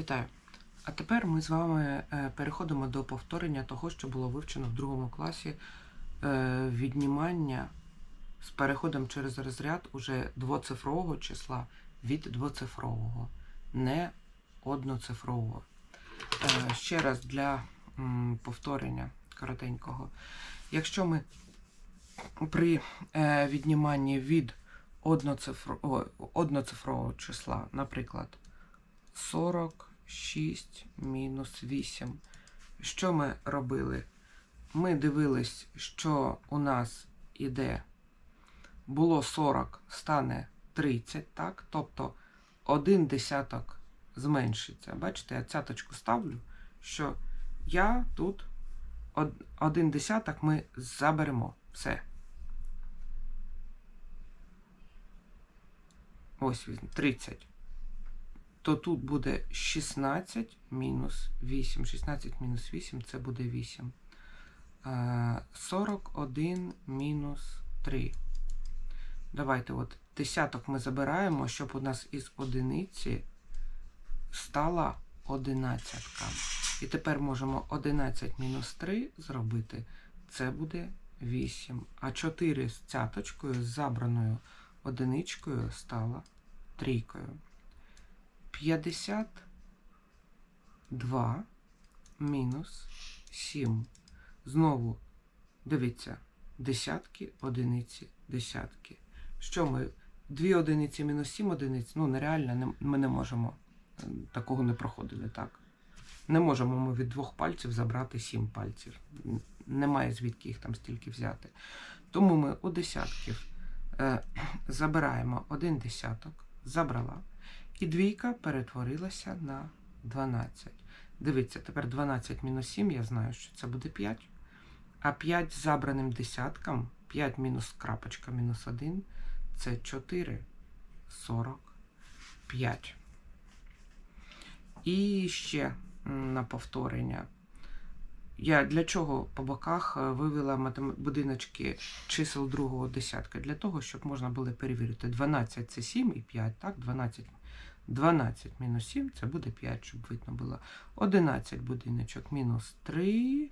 Вітаю! А тепер ми з вами е, переходимо до повторення того, що було вивчено в другому класі е, віднімання з переходом через розряд уже двоцифрового числа від двоцифрового, не одноцифрового. Е, Ще раз для повторення коротенького. Якщо ми при відніманні від одноцифро- одноцифрового числа, наприклад, 46 мінус 8. Що ми робили? Ми дивились, що у нас іде було 40, стане 30, так? Тобто один десяток зменшиться. Бачите, я цяточку ставлю, що я тут один десяток ми заберемо. Все. Ось 30 то тут буде 16 мінус 8. 16 мінус 8 це буде 8. Е, 41 мінус 3. Давайте от десяток ми забираємо, щоб у нас із одиниці стала одинадцятка. І тепер можемо 11 мінус 3 зробити. Це буде 8. А 4 з цяточкою, з забраною одиничкою стала трійкою. 52 мінус 7. Знову дивіться, десятки, одиниці, десятки. Що ми? Дві одиниці мінус 7 одиниць, ну нереально, не- ми не можемо. е, Такого не проходили, так? Не можемо ми від двох пальців забрати сім пальців. Немає звідки їх там стільки взяти. Тому ми у десятків е, забираємо один десяток, забрала. І двійка перетворилася на 12. Дивіться, тепер 12 мінус 7, я знаю, що це буде 5. А 5 з забраним десятком, 5 мінус крапочка мінус 1, це 4, 45. І ще на повторення. Я для чого по боках е, вивела будиночки чисел другого десятка? Для того, щоб можна було перевірити. 12 це 7 і 5, так? 12 12 мінус 7 це буде 5, щоб видно було. 11 будиночок мінус 3.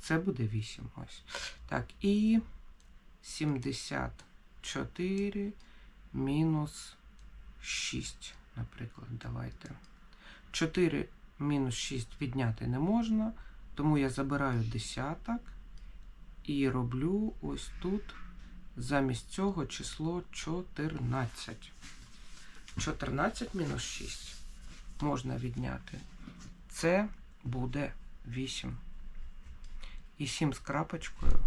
Це буде 8. Ось. Так, і 74 мінус 6, наприклад, давайте. 4 мінус 6 відняти не можна, тому я забираю десяток і роблю ось тут замість цього число 14. 14 мінус 6 можна відняти. Це буде 8. І 7 з крапочкою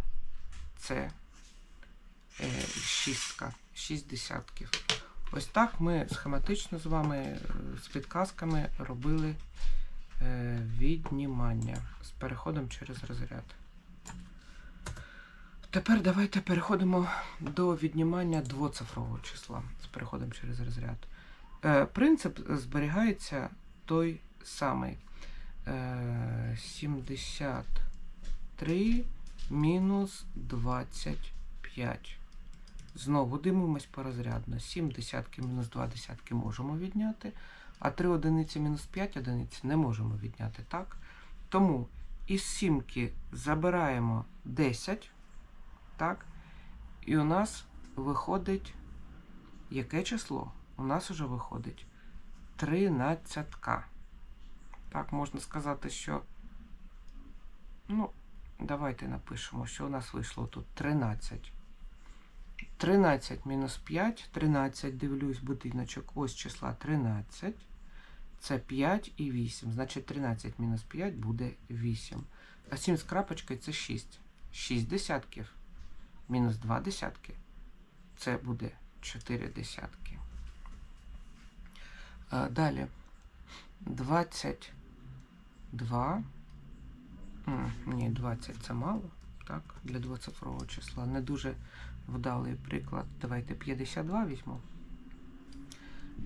це е, шістка, 6 десятків. Ось так ми схематично з вами е, з підказками робили е, віднімання з переходом через розряд. Тепер давайте переходимо до віднімання двоцифрового числа з переходом через розряд. Е, принцип зберігається той самий. Е, 73 мінус 25. Знову дивимось порозрядно. 7 десятків мінус 2 десятки можемо відняти, а 3 одиниці мінус 5 одиниць не можемо відняти, так? Тому із сімки забираємо 10, так? І у нас виходить яке число? У нас вже виходить 13. Так, можна сказати, що. Ну, давайте напишемо, що у нас вийшло тут 13. 13 мінус 5, 13, дивлюсь, будиночок, ось числа 13. Це 5 і 8. Значить 13 мінус 5 буде 8. А 7 з крапочкою це 6. 6 десятків. Мінус 2 десятки. Це буде 4 десятки. А, далі. 22. М, Ні, 20 це мало. Так, для двоцифрового числа. Не дуже вдалий приклад. Давайте 52 візьму.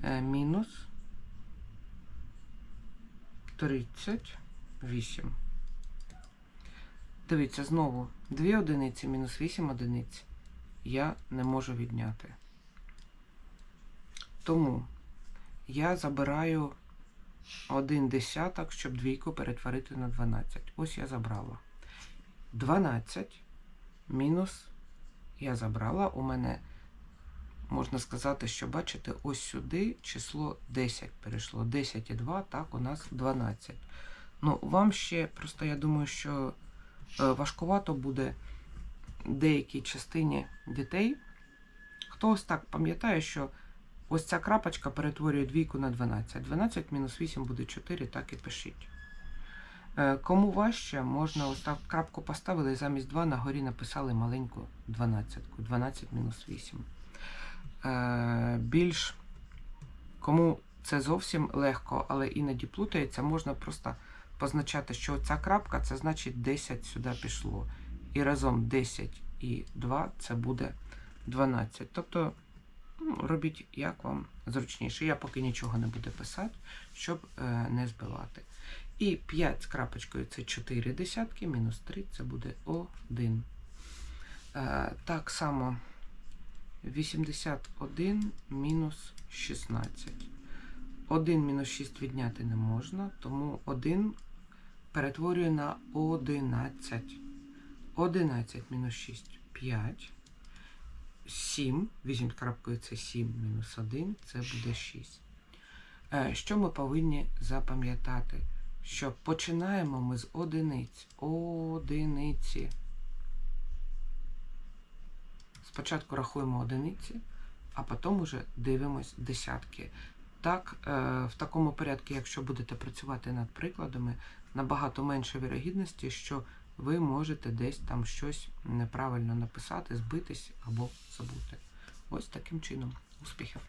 Е, мінус 38. Дивіться, знову 2 одиниці мінус 8 одиниць я не можу відняти. Тому я забираю один десяток, щоб двійку перетворити на 12. Ось я забрала. 12 мінус я забрала. У мене можна сказати, що бачите, ось сюди число 10 перейшло. 10 і 2, так, у нас 12. Ну, вам ще просто я думаю, що е, важкувато буде деякій частині дітей. Хто ось так пам'ятає, що ось ця крапочка перетворює двійку на 12. 12 мінус 8 буде 4, так і пишіть. Е, Кому важче, можна ось так крапку поставили і замість 2 на горі написали маленьку 12. 12 мінус 8. Е, Більш кому це зовсім легко, але іноді плутається, можна просто позначати, що ця крапка це значить 10 сюди пішло. І разом 10 і 2 це буде 12. Тобто ну, робіть як вам зручніше. Я поки нічого не буду писати, щоб е, не збивати. І 5 з крапочкою це 4 десятки, мінус 3 це буде 1. Е, так само 81 мінус 16. 1 мінус 6 відняти не можна, тому 1 перетворює на 11. 11 мінус 6 5. 7. Візьміть крапкою це 7 мінус 1, це буде 6. Е, Що ми повинні запам'ятати? Що починаємо ми з одиниць. Одиниці. Спочатку рахуємо одиниці, а потім уже дивимось десятки. Так, е, в такому порядку, якщо будете працювати над прикладами, набагато менше вірогідності, що ви можете десь там щось неправильно написати, збитись або забути. Ось таким чином. Успіхів!